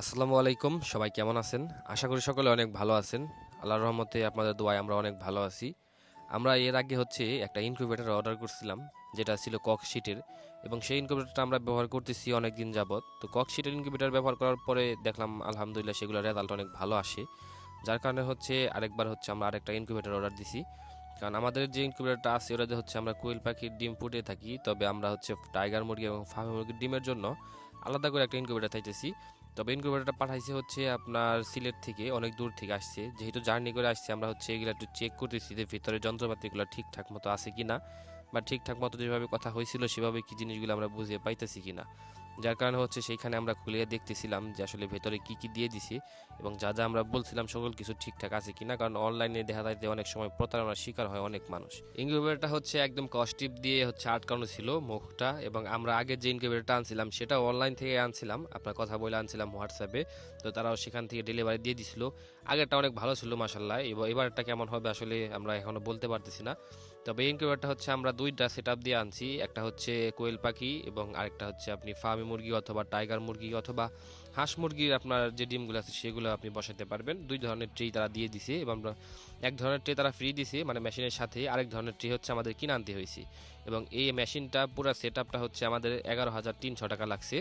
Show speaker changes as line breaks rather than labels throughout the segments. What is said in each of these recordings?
আসসালামু আলাইকুম, সবাই কেমন আছেন? আশা করি সকলে অনেক ভালো আছেন। আল্লাহর রহমতে আপনাদের দোয়ায় আমরা অনেক ভালো আছি। আমরা এর আগে হচ্ছে একটা ইনকিউবেটর অর্ডার করছিলাম, যেটা ছিল কক শিটের এবং সেই ইনকিউবেটরটা আমরা ব্যবহার করতেছি অনেক দিন যাবত তো কক শিটের ইনকিউবেটর ব্যবহার করার পরে দেখলাম, আলহামদুলিল্লাহ সেগুলোর রেজাল্ট অনেক ভালো আসে। যার কারণে হচ্ছে আরেকবার হচ্ছে আমরা আরেকটা ইনকিউবেটর অর্ডার দিছি। কারণ আমাদের যে ইনকিউবেটরটা আছে, ওটাতে হচ্ছে আমরা কোয়েল পাখির ডিম ফুটে থাকি। তবে আমরা হচ্ছে টাইগার মুরগি এবং ফার্মি মুরগির ডিমের জন্য আলাদা করে একটা ইনকিউবেটর চাইতেছি। তবে ইনকিউবেটরটা পাঠাইছে হচ্ছে আপনার সিলেট থেকে, অনেক দূর থেকে আসছে। যেহেতু জার্নি করে আসছে, আমরা হচ্ছে এগুলো একটু চেক করতেছি যে ভিতরে যন্ত্রপাতিগুলো ঠিকঠাক মতো আছে কি না বা ঠিকঠাক মতো যেভাবে কথা হয়েছিল, সেভাবে কি জিনিসগুলো আমরা বুঝে পাইতেছি কিনা। যার কারণে হচ্ছে সেইখানে আমরা খুলে দেখতেছিলাম যে আসলে ভেতরে কি কি দিয়ে দিছে এবং যা যা আমরা বলছিলাম সকল কিছু ঠিকঠাক আছে কিনা, কারণ অনলাইনে দেখা যায় যে অনেক সময় প্রতারণার শিকার হয় অনেক মানুষ। ইনকিউবেটরটা হচ্ছে একদম কস্টিপ দিয়ে হচ্ছে আটকানো ছিল মুখটা এবং আমরা আগে যে ইনকিউবেটরটা আনছিলাম সেটা অনলাইন থেকে আনছিলাম, আপনার কথা বলে আনছিলাম হোয়াটসঅ্যাপে তো তারাও সেখান থেকে ডেলিভারি দিয়ে দিছিল। আগেরটা অনেক ভালো ছিল মাসাল্লাহ এবারটা কেমন হবে আসলে আমরা এখনও বলতে পারতেছি না। তবে ইনকিউবেটরটা হচ্ছে আমরা দুইটা সেট দিয়ে আনছি। একটা হচ্ছে কোয়েল পাখি এবং আরেকটা হচ্ছে আপনি ফার্মি মুরগি অথবা টাইগার মুরগি অথবা হাঁস মুরগির আপনার যে ডিমগুলো আছে সেগুলো আপনি বসাতে পারবেন। দুই ধরনের ট্রে তারা দিয়ে দিছে এবং আমরা এক ধরনের ট্রে তারা ফ্রি দিছে মানে মেশিনের সাথে আরেক ধরনের ট্রে হচ্ছে আমাদের কিনে আনতে হয়েছে। এবং এই মেশিনটা পুরো সেট হচ্ছে আমাদের এগারো হাজার তিনশো টাকা লাগছে।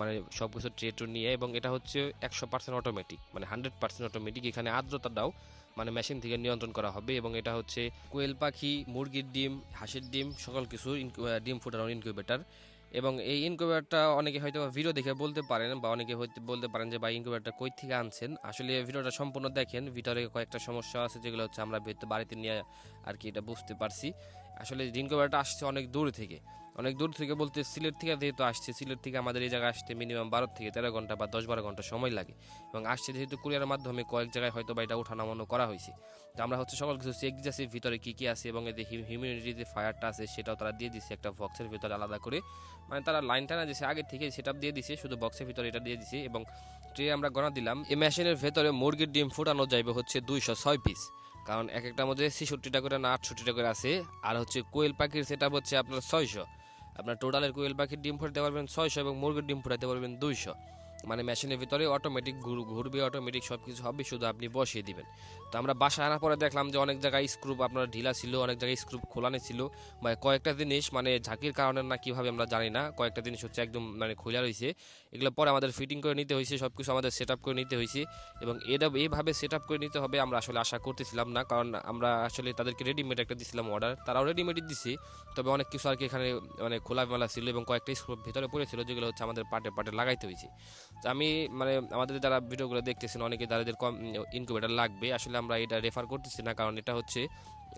মানে সব কিছু ট্রে টু নিয়ে এবং এটা হচ্ছে একশো পার্সেন্ট অটোমেটিক মানে হান্ড্রেড পার্সেন্ট অটোমেটিক এখানে আর্দ্রতাটাও মানে মেশিন থেকে নিয়ন্ত্রণ করা হবে এবং এটা হচ্ছে কোয়েল পাখি, মুরগির ডিম, হাঁসের ডিম, সকল কিছু ডিম ফুটানোর ইনকিউবেটার এবং এই ইনকিউবেটারটা অনেকে হয়তো ভিডিও দেখে বলতে পারেন বা অনেকে হয়তো বলতে পারেন যে বা ইনকিউবেটারটা কই থেকে আনছেন? আসলে ভিডিওটা সম্পূর্ণ দেখেন, ভিতরে কয়েকটা সমস্যা আছে যেগুলো হচ্ছে আমরা বাড়িতে নিয়ে আর কি এটা বুঝতে পারছি। আসলে ইনকিউবেটারটা আসছে অনেক দূর থেকে। অনেক দূর থেকে বলতে সিলেট থেকে যেহেতু আসছে, সিলেট থেকে আমাদের এই জায়গায় আসতে মিনিমাম বারো থেকে তেরো ঘণ্টা বা দশ বারো ঘণ্টা সময় লাগে। এবং আসছে যেহেতু কুরিয়ারের মাধ্যমে কয়েক জায়গায় হয়তো বা এটা ওঠানামানো করা হয়েছে। তো আমরা হচ্ছে সকল কিছু চেক দিয়েছি ভিতরে কী কী আছে এবং এই যে হিউম্যানিটি যে ফায়ারটা আছে সেটাও তারা দিয়ে দিচ্ছে একটা বক্সের ভিতরে আলাদা করে। মানে তারা লাইনটা না দিছে, আগে থেকে সেট দিয়ে দিছে, শুধু বক্সের ভিতরে এটা দিয়ে দিছে এবং ট্রে আমরা গণা দিলাম। এই মেশিনের ভেতরে মুরগির ডিম ফুটানো যাইবে হচ্ছে দুইশো ছয় পিস কারণ এক একটার মধ্যে ছেষট্টিটা করে না আটষট্টিটা করে আছে, আর হচ্ছে কোয়েল পাখির সেটা হচ্ছে আপনার ছয়শো। আপনার টোটালের কোয়েল পাখির ডিম ফোটাতে পারবেন ছয়শো এবং মুরগির ডিম ফোটাতে পারবেন দুইশো। মানে মেশিনের ভিতরে অটোমেটিক ঘুরবে অটোমেটিক সব কিছু হবে, শুধু আপনি বসিয়ে দিবেন। তো আমরা বাসায় আনার পরে দেখলাম যে অনেক জায়গায় স্ক্রুপ আপনার ঢিলা ছিল, অনেক জায়গায় স্ক্রুপ খোলানো ছিল মানে কয়েকটা জিনিস মানে ঝাঁকির কারণে না কীভাবে আমরা জানি না, কয়েকটা জিনিস হচ্ছে একদম মানে খোলা রয়েছে। এগুলো পরে আমাদের ফিটিং করে নিতে হয়েছে সব কিছু আমাদের সেট করে নিতে হয়েছে, এবং এটা এইভাবে সেট করে নিতে হবে আমরা আসলে আশা করতেছিলাম না, কারণ আমরা আসলে তাদেরকে রেডিমেড একটা দিছিলাম অর্ডার তারাও রেডিমেডই দিছে, তবে অনেক কিছু আর কি এখানে মানে খোলা মেলা ছিল এবং কয়েকটা স্ক্রুপ ভিতরে পড়েছিল, যেগুলো হচ্ছে আমাদের পাটে পাটে লাগাইতে হয়েছে। আমি মানে আমাদের যারা ভিডিওগুলো দেখতেছেন, অনেকে যাদের কম ইনকিউবেটার লাগবে। আসলে আমরা এটা রেফার করতেছি না, কারণ এটা হচ্ছে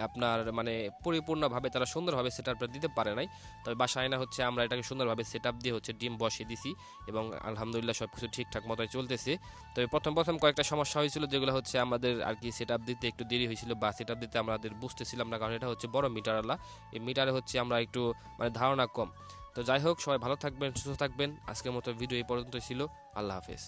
আপনার মানে পরিপূর্ণভাবে তারা সুন্দরভাবে সেট আপটা দিতে পারে নাই। তবে বাসায় না হচ্ছে আমরা এটাকে সুন্দরভাবে সেট আপ দিয়ে হচ্ছে ডিম বসিয়ে দিছি এবং আলহামদুলিল্লাহ সব কিছু ঠিকঠাক মতোই চলতেছে। তবে প্রথম প্রথম কয়েকটা সমস্যা হয়েছিল, যেগুলো হচ্ছে আমাদের আর কি সেট দিতে একটু দেরি হয়েছিল বা সেট দিতে আমাদের বুঝতেছিলাম না, কারণ এটা হচ্ছে বড় মিটারওয়ালা এই মিটারে হচ্ছে আমরা একটু মানে ধারণা কম। তো যাই হোক, সবাই ভালো থাকবেন, সুস্থ থাকবেন। আজকের মতো ভিডিও এই পর্যন্তই ছিল। আল্লাহ হাফেজ।